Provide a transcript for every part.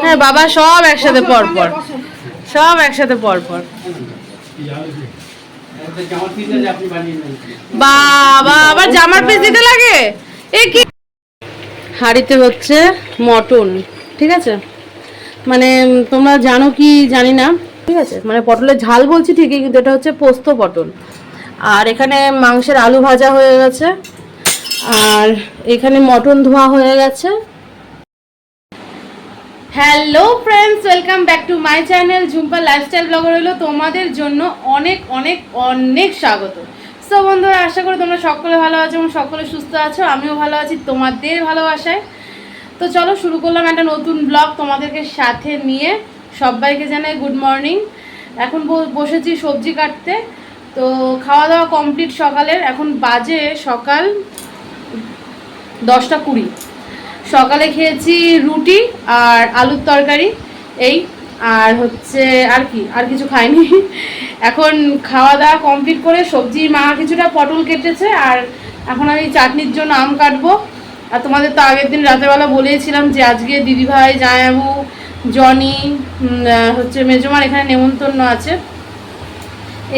হ্যাঁ বাবা, সব একসাথে পরপর সব একসাথে পরপর বাবা, আবার জামার পিস দিতে লাগে? এ কি? হাড়িতে হচ্ছে মটন, ঠিক আছে? মানে তোমরা জানো কি জানি না? ঠিক আছে? মানে পটলের ঝাল বলছি ঠিকই, কিন্তু এটা হচ্ছে পোস্ত পটল। আর এখানে মাংসের আলু ভাজা হয়ে গেছে। আর এখানে মটন ধোয়া হয়ে গেছে। Hello friends welcome back to my channel Jhumpa lifestyle blogger হলো তোমাদের জন্য অনেক অনেক অনেক স্বাগত। সো বন্ধুরা, আশা করি তোমরা সকলে ভালো আছো এবং সকলে সুস্থ আছো। আমিও ভালো আছি তোমাদের ভালোবাসায়। তো চলো শুরু করলাম একটা নতুন ব্লগ তোমাদেরকে সাথে নিয়ে। সবাইকে জানাই গুড মর্নিং এখন বসেছি সবজি কাটতে। তো খাওয়া দাওয়া কমপ্লিট সকালের। এখন বাজে সকাল দশটা কুড়ি। সকালে খেয়েছি রুটি আর আলুর তরকারি, এই, আর হচ্ছে আর কি, আর কিছু খাইনি। এখন খাওয়া দাওয়া কমপ্লিট করে সবজি, মা কিছুটা পটল কেটেছে, আর এখন আমি চাটনির জন্য আম কাটবো। আর তোমাদের তো আগের দিন রাতেরবেলা বলেছিলাম যে আজকে দিদিভাই জায়াবু জনি হচ্ছে মেজমার এখানে নেমন্তন্ন আছে।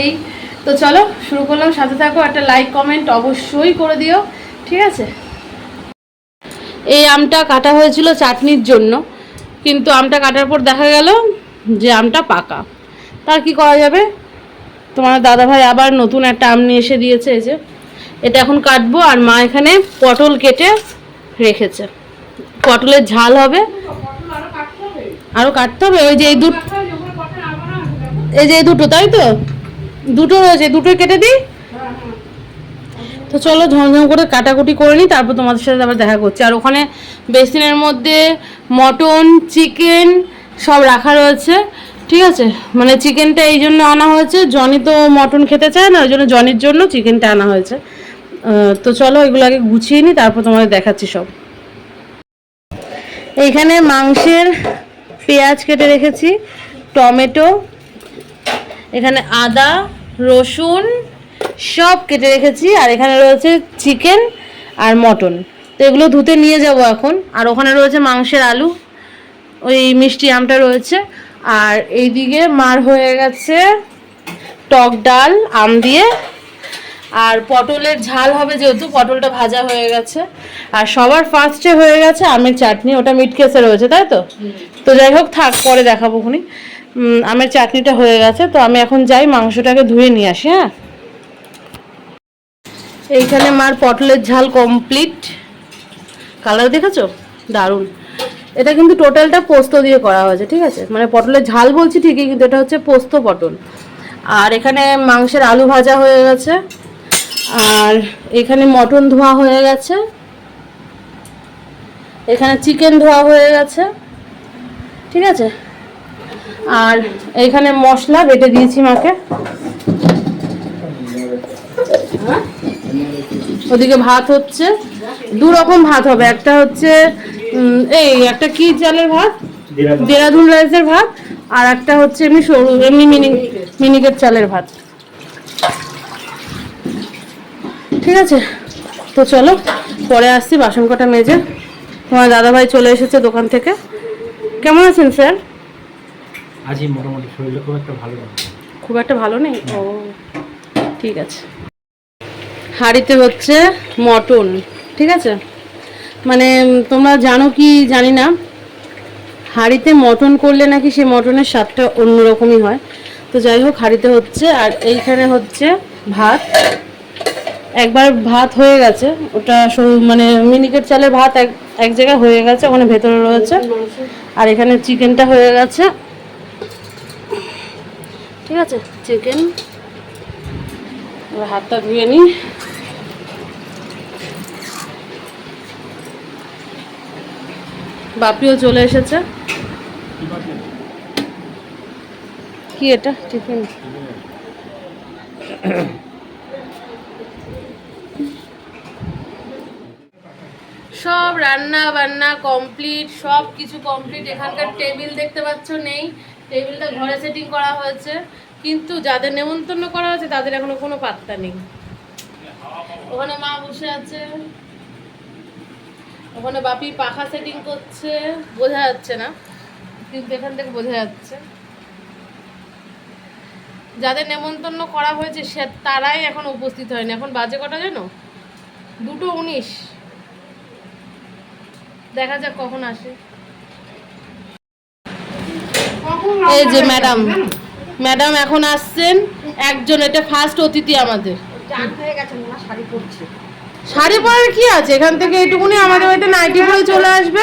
এই, তো চলো, শুরু করলাম। সাথে থাকো, একটা লাইক কমেন্ট অবশ্যই করে দিও। ঠিক আছে? এই আমটা কাটা হয়েছিল চাটনির জন্য। কিন্তু আমটা কাটার পর দেখা গেল যে আমটা পাকা। তার কি করা যাবে? তোমার দাদাভাই আবার নতুন একটা আম নিয়ে এসে দিয়েছে এই যে। এটা এখন কাটবো আর মা এখানে পটল কেটে রেখেছে। পটলের ঝাল হবে। আরও কাটতে হবে? ওই যে এই দুটো এই যে এই দুটো, তাই তো? দুটো রয়েছে, দুটোই কেটে দিই? তো চলো ঝমঝম করে কাটাকুটি করে নিই, তারপর তোমাদের সাথে আবার দেখা করছি। আর ওখানে বেসিনের মধ্যে মটন, চিকেন সব রাখা রয়েছে, ঠিক আছে? মানে চিকেনটা এই জন্য আনা হয়েছে। জনি তো মটন খেতে চায় না, ওই জন্য জনির জন্য চিকেনটা আনা হয়েছে। তো চলো এগুলো আগে গুছিয়ে নিই, তারপর তোমাদের দেখাচ্ছি সব। এইখানে মাংসের পেঁয়াজ কেটে রেখেছি, টমেটো, এখানে আদা, রসুন সব কেটে রেখেছি, আর এখানে রয়েছে চিকেন আর মটন তো এগুলো ধুতে নিয়ে যাব এখন। আর ওখানে রয়েছে মাংসের আলু, ওই মিষ্টি আমটা রয়েছে। আর এইদিকে মার হয়ে গেছে টক ডাল, আম দিয়ে। আর পটলের ঝাল হবে যেহেতু, পটলটা ভাজা হয়ে গেছে। আর সবার ফার্স্টে হয়ে গেছে আমের চাটনি, ওটা মিট কেসে রয়েছে, তাই তো? তো যাই হোক, থাক, পরে দেখাবো খুনি আমের চাটনিটা হয়ে গেছে, তো আমি এখন যাই, মাংসটাকে ধুয়ে নিয়ে আসি হ্যাঁ? এইখানে মার পটলের ঝাল কমপ্লিট কালার দেখেছ? দারুণ। এটা কিন্তু টোটালটা পোস্ত দিয়ে করা হয়েছে, ঠিক আছে? মানে পটলের ঝাল বলছি ঠিকই, কিন্তু এটা হচ্ছে পোস্ত পটল। আর এখানে মাংসের আলু ভাজা হয়ে গেছে। আর এখানে মটন ধোয়া হয়ে গেছে। এখানে চিকেন ধোয়া হয়ে গেছে। ঠিক আছে? আর এখানে মশলা বেটে দিয়েছি মাকে। ওদিকে ভাত হচ্ছে। দু রকম ভাত হবে। একটা হচ্ছে এই একটা কি চালের ভাত? দেরাদুন। রাইসের ভাত আর একটা হচ্ছে এমনি সরু এমনি মিনি মিনিকেট চালের ভাত। ঠিক আছে? তো চলো পরে আসছি বাসন কটা মেজে। তোমার দাদাভাই চলে এসেছে দোকান থেকে। কেমন আছেন স্যার? আজই মোটামুটি। শরীরটা খুব একটা ভালো খুব একটা ভালো নেই? ও ঠিক আছে। হাঁড়িতে হচ্ছে মটন, ঠিক আছে? মানে তোমরা জানো কি জানি না? হাঁড়িতে মটন করলে নাকি সেই মটনের স্বাদটা অন্যরকমই হয়। তো যাই হোক, হাঁড়িতে হচ্ছে, আর এইখানে হচ্ছে ভাত। একবার ভাত হয়ে গেছে, ওটা মানে মিনিকেট চালের ভাত এক এক জায়গায় হয়ে গেছে, ওখানে ভেতরে রয়েছে। আর এখানে চিকেনটা হয়ে গেছে। ঠিক আছে? চিকেন হাতটা ধুয়ে নিই। বাপিও চলে এসেছে। কি এটা? টিফিন। সব রান্না বান্না কমপ্লিট, সব কিছু কমপ্লিট। এখানকার টেবিল দেখতে পাচ্ছ নেই। টেবিলটা ঘরে সেটিং করা হয়েছে। কিন্তু যাদের নেমন্তন্ন করা হয়েছে, তাদের এখনও কোনো পাত্তা নেই। ওখানে মা বসে আছে। ওখানে বাপি পাখা সেটিং করছে, বোঝা যাচ্ছে না, কিন্তু এখান থেকে বোঝা যাচ্ছে। যাদের নেমন্তন্ন করা হয়েছে, সে তারাই এখন উপস্থিত হয়নি। এখন বাজে কটা জানো? দুটো উনিশ। দেখা যাক কখন আসে। এই যে ম্যাডাম ম্যাডাম এখন আসছেন। একজন, এটা ফার্স্ট অতিথি আমাদের। হয়ে গেছে শাড়ি পরছে। শাড়ি পরার কি আছে? এখান থেকে এটুকুনি আমাদের বাড়িতে নাইটি পরে চলে আসবে।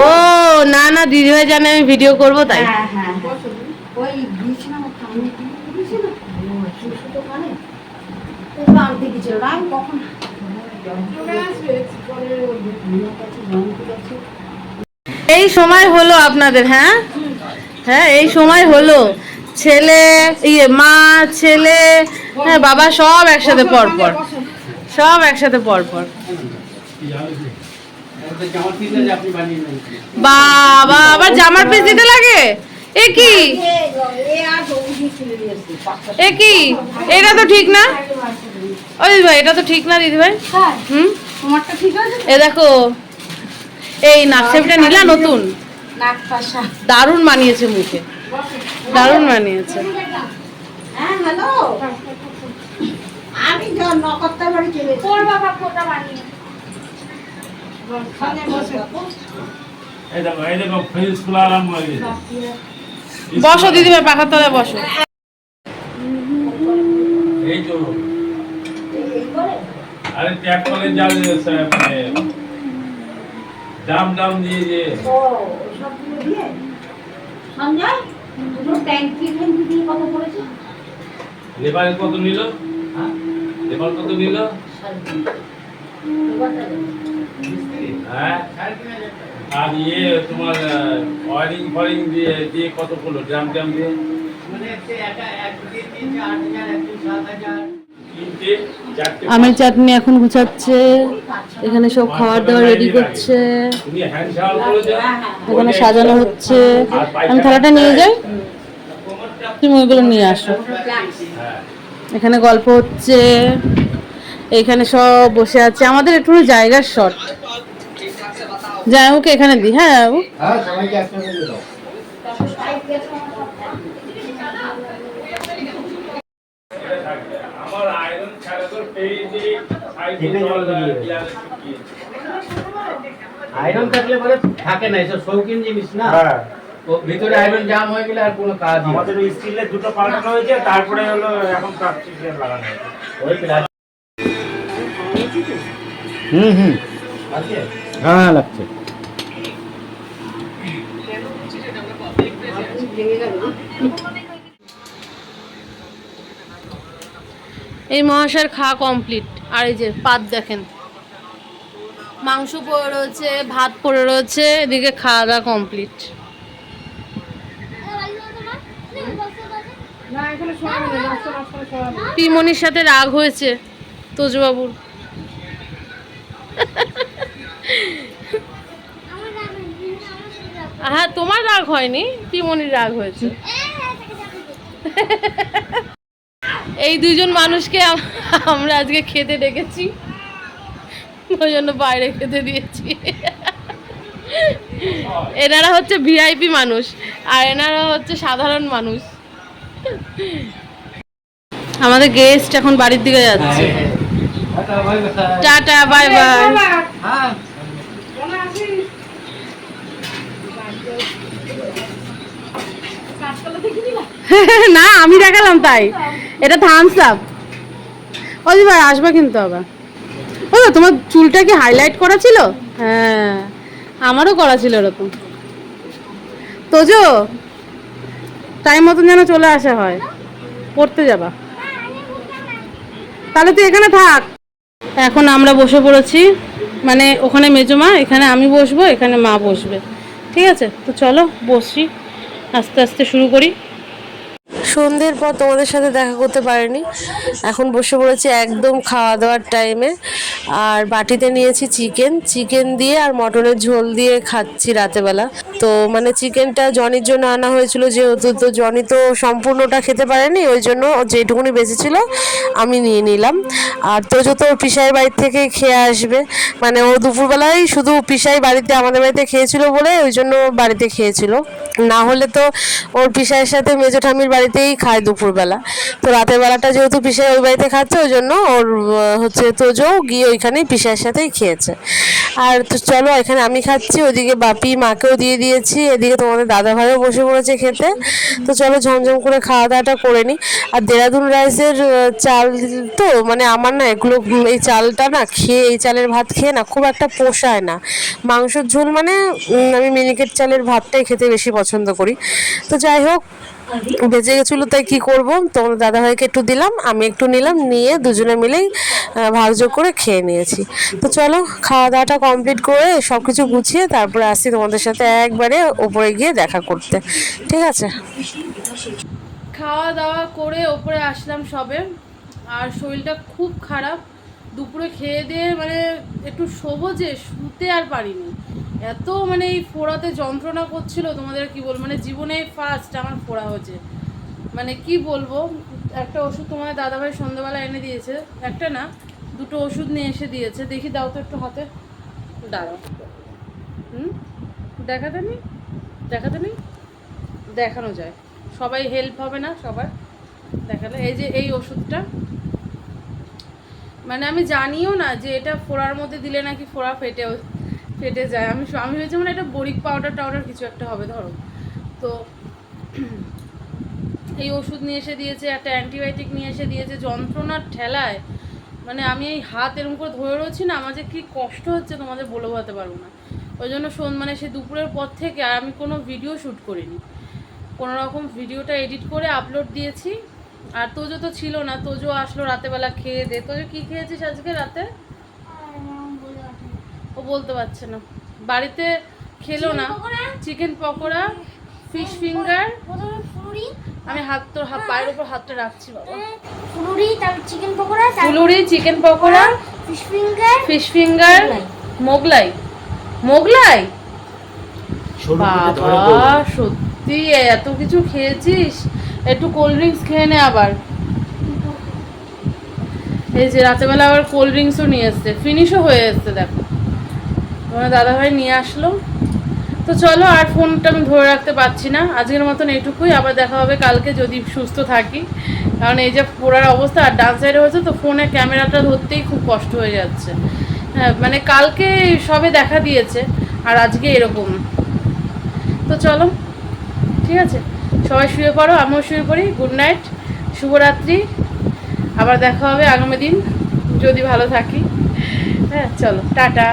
ও না না দিদি ভাই জানে আমি ভিডিও করব তাই। হ্যাঁ হ্যাঁ এই সময় হলো আপনাদের হ্যাঁ? হ্যাঁ এই সময় হলো। ছেলে ইয়ে মা ছেলে হ্যাঁ বাবা সব একসাথে পর পর সব একসাথে পর পর জামা পিস আছে আপনি বানিয়ে নেন বাবা আবার জামার পিস দিতে লাগে? এ কি? এ কি? এটা তো ঠিক না? ও দিদি ভাই এটা তো ঠিক না দিদি ভাই? হ্যাঁ। হুম? এ দেখো এই নাকশেপটা নিলা নতুন। দারুণ মানিয়েছে মুখে। দারুণ মানিয়েছে হ্যাঁ হ্যালো আমি বাড়ি চলে তোর বাবা ফোটা বানিয়ে। বসো দিদি ভাই পাখার তলায় বসো। এই তো আরে ট্যাপ করে যাও যে স্যার, দাম দাম দিয়ে যে ও সবগুলো দিয়ে। সঞ্জয়? দুটো ট্যাঙ্কি দিয়ে কত পড়েছে? কত নিল? হ্যাঁ? লেবার কত নিল? হ্যাঁ। আর ইয়ে তোমার ওয়ারিং ফয়ারিং দিয়ে দিয়ে কত পড়ল? ড্রাম ট্রাম দিয়ে? তিনটে চারটে আমের চাটনি এখন গুছাচ্ছে এখানে সব খাবার দাবার রেডি করছে। এখানে সাজানো হচ্ছে। আমি থালাটা নিয়ে যাই। তুমি ওইগুলো নিয়ে আসো। হ্যাঁ এখানে গল্প হচ্ছে। এখানে সব বসে আছে। আমাদের একটু জায়গার শর্ট। যাই হোক এখানে দিই হ্যাঁ বাবু হ্যাঁ সবাইকে একসাথে দিয়ে দাও আমার আয়রন ছাড়া তো পেয়েছি কেটে জল বেরিয়ে আয়রন থাকলে পরে থাকে না এসব শৌখিন জিনিস না। হ্যাঁ। ও ভিতরে আয়রন জাম হয়ে গেলে আর কোনো কাজ আমাদের স্টিলের দুটো পাল্টানো হয়েছে তারপরে হলো এখন প্লাস্টিকের লাগানো ওই হুম হুম। হ্যাঁ লাগছে। এই মহাশয়ের খাওয়া কমপ্লিট। আর এই যে পাত দেখেন। মাংস পড়ে রয়েছে ভাত পড়ে রয়েছে এদিকে খাওয়া দাওয়া কমপ্লিট পিমনির সাথে রাগ হয়েছে তোজবাবুর। হ্যাঁ তোমার রাগ হয়নি? পিমনির রাগ হয়েছে। এই দুজন মানুষকে আমরা আজকে খেতে ডেকেছি। ওই জন্য বাইরে খেতে দিয়েছি। এনারা হচ্ছে ভিআইপি মানুষ, আর এনারা হচ্ছে সাধারণ মানুষ। আমাদের গেস্ট এখন বাড়ির দিকে যাচ্ছে। Tata, bye bye. না, আমি দেখালাম তাই। এটা থামস আপ ওই ভাই, আসবে কিন্তু আবার। ও তোমার চুলটা কি হাইলাইট করা ছিল? হ্যাঁ আমারও করা ছিল এরকম। তোজো টাইম মতন যেন চলে আসা হয়। পড়তে যাবা। তাহলে তুই এখানে থাক। এখন আমরা বসে পড়েছি। মানে ওখানে মেজমা এখানে আমি বসবো, এখানে মা বসবে। ঠিক আছে? তো চলো, বসি। আস্তে আস্তে শুরু করি। সন্ধ্যের পর তোমাদের সাথে দেখা করতে পারিনি। এখন বসে পড়েছি একদম খাওয়া দাওয়ার টাইমে আর বাটিতে নিয়েছি চিকেন চিকেন দিয়ে আর মটনের ঝোল দিয়ে খাচ্ছি রাতেবেলা। তো মানে চিকেনটা জনির জন্য আনা হয়েছিল যেহেতু, তো জনি তো সম্পূর্ণটা খেতে পারেনি, ওই জন্য যেটুকুনি বেঁচেছিল আমি নিয়ে নিলাম। আর তো ওর পিসাইয়ের বাড়ি থেকে খেয়ে আসবে। মানে ও দুপুরবেলায় শুধু পিসাই বাড়িতে, আমাদের বাড়িতে খেয়েছিল বলে ওই জন্য বাড়িতে খেয়েছিল। না হলে তো ওর পিসাইয়ের সাথে মেজো ঠামির বাড়িতেই খায় দুপুরবেলা। তো রাতের বেলাটা যেহেতু পিসাই ওই বাড়িতে খাচ্ছে, ওই জন্য ওর হচ্ছে তোজো গিয়ে ওইখানেই পিসাইয়ের সাথেই খেয়েছে। আর তো চলো, এখানে আমি খাচ্ছি, ওদিকে বাপি মাকেও দিয়ে দিয়েছি, এদিকে তোমাদের দাদা ভাইও বসে পড়েছে খেতে। তো চলো, ঝমঝম করে খাওয়া দাওয়াটা করে নিই আর দেরাদুন রাইসের চাল তো মানে আমার না এগুলো এই চালটা না খেয়ে, এই চালের ভাত খেয়ে না খুব একটা পোষায় না। মাংসের ঝোল মানে আমি মিনিকেট চালের ভাতটাই খেতে বেশি পছন্দ করি। তো যাই হোক, বেঁচে গেছিল তাই কি করব? তোমার দাদাভাইকে একটু দিলাম, আমি একটু নিলাম, নিয়ে দুজনে মিলেই ভাগযোগ করে খেয়ে নিয়েছি। তো চলো খাওয়া দাওয়াটা কমপ্লিট করে সব কিছু গুছিয়ে তারপরে আসছি তোমাদের সাথে একবারে ওপরে গিয়ে দেখা করতে। ঠিক আছে? খাওয়া দাওয়া করে ওপরে আসলাম সবে, আর শরীরটা খুব খারাপ। দুপুরে খেয়ে দিয়ে মানে একটু শোবো যে, শুতে আর পারিনি। এত মানে এই ফোড়াতে যন্ত্রণা করছিল তোমাদের কি বলব? মানে জীবনে ফার্স্ট আমার ফোড়া হয়েছে। মানে কি বলব, একটা ওষুধ তোমার দাদাভাই সন্ধ্যাবেলা এনে দিয়েছে, একটা না, দুটো ওষুধ নিয়ে এসে দিয়েছে, দেখি দাও তো একটু হাতে। দাঁড়াও। হুম? দেখাতে নি দেখাতে নি দেখানো যায়। সবাই হেল্প হবে না সবার? দেখালে, এই যে এই ওষুধটা। মানে আমি জানিও না যে এটা ফোড়ার মধ্যে দিলে নাকি ফোড়া ফেটে ফেটে যায়। আমি আমি ভেবেছি মানে এটা বরিক পাউডার টাউডার কিছু একটা হবে, ধরো। তো এই ওষুধ নিয়ে এসে দিয়েছে একটা অ্যান্টিবায়োটিক নিয়ে এসে দিয়েছে যন্ত্রণার ঠেলায়। মানে আমি এই হাত এরকম করে ধরে রয়েছি না আমার যে কী কষ্ট হচ্ছে তোমাদের বলে বোঝাতে পারব না। ওই জন্য শোন মানে সে দুপুরের পর থেকে আর আমি কোনো ভিডিও শ্যুট করিনি। কোনো রকম ভিডিওটা এডিট করে আপলোড দিয়েছি। আর তোজো তো ছিল না তোজো আসলো রাতেবেলা খেয়ে দে। তোজো কী খেয়েছিস আজকে রাতে? ও বলতে পারছে না। বাড়িতে খেলো না। চিকেন পকোড়া? ফিশ ফিঙ্গার আমি হাত তোর হাত পায়ের উপর হাতটা রাখছি বাবা। ফুলুরি তারপর চিকেন পকোড়া ফুলুরি chicken pakora fish finger fish finger Mughlai. Mughlai? বাবা সত্যি এত কিছু খেয়েছিস? একটু কোল্ড ড্রিঙ্কস খেয়ে নে আবার। এই যে রাতেবেলা আবার কোল্ড ড্রিঙ্কসও নিয়ে এসছে। ফিনিশও হয়ে এসছে দেখো। তোমার দাদাভাই নিয়ে আসলো। তো চলো আর ফোনটা আমি ধরে রাখতে পারছি না। আজকের মতন এটুকুই। আবার দেখা হবে কালকে যদি সুস্থ থাকি। কারণ এই যে পোড়ার অবস্থা আর ডান সাইডে হয়েছে তো ফোনে ক্যামেরাটা ধরতেই খুব কষ্ট হয়ে যাচ্ছে। হ্যাঁ মানে কালকে সবে দেখা দিয়েছে, আর আজকে এরকম। তো চলো, ঠিক আছে? সবাই শুয়ে পড়ো, আমিও শুয়ে পড়ি। গুড নাইট শুভরাত্রি। আবার দেখা হবে আগামী দিন, যদি ভালো থাকি। হ্যাঁ চলো, টাটা।